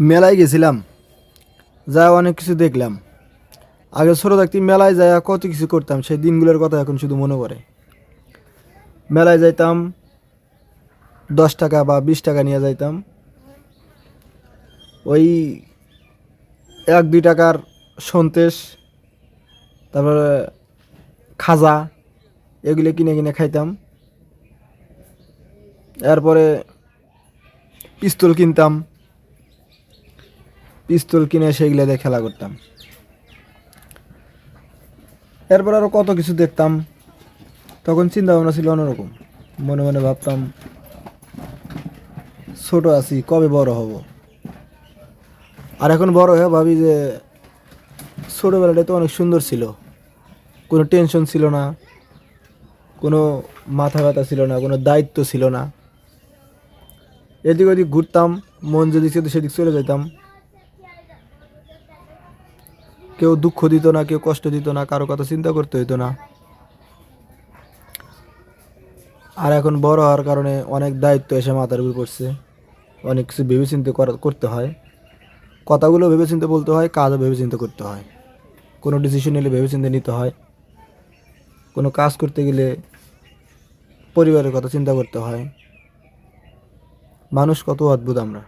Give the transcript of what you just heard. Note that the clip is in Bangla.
মেলায় গেছিলাম। যা অনেক কিছু দেখলাম। আগে ছোটো থাকতে মেলায় যায় কত কিছু করতাম, সেই দিনগুলোর কথা এখন শুধু মনে পড়ে। মেলায় যাইতাম, দশ টাকা বা বিশ টাকা নিয়ে যাইতাম। ওই এক, দুই টাকার সন্তেষ তারপরে খাজা, এগুলো কিনে কিনে খাইতাম। এরপরে পিস্তল কিনতাম। পিস্তল কিনে সেইগুলো দিয়ে খেলা করতাম। এরপর আরও কত কিছু দেখতাম। তখন চিন্তা ভাবনা ছিল অন্যরকম। মনে মনে ভাবতাম, ছোট আছি, কবে বড় হব? আর এখন বড় হয়ে ভাবি যে, ছোটোবেলাটা তো অনেক সুন্দর ছিল। কোনো টেনশন ছিল না, কোনো মাথা ব্যথা ছিল না, কোনো দায়িত্ব ছিল না। এদিক ওদিক ঘুরতাম, মন ছিল সেদিক চলে যেতাম কেউ দুঃখ দিত না, কেউ কষ্ট দিত না, কারও কথা চিন্তা করতে হইতো না। আর এখন বড় হওয়ার কারণে অনেক দায়িত্ব এসে মাথার উপর পড়ছে। অনেক কিছু ভেবেচিন্তে করা- করতে হয়। কথাগুলো ভেবেচিন্তে বলতে হয়, কাজও ভেবেচিন্তে করতে হয়। কোনো ডিসিশন নিলে ভেবেচিন্তে নিতে হয়। কোনো কাজ করতে গেলে পরিবারের কথা চিন্তা করতে হয়। মানুষ কত অদ্ভুত আমরা।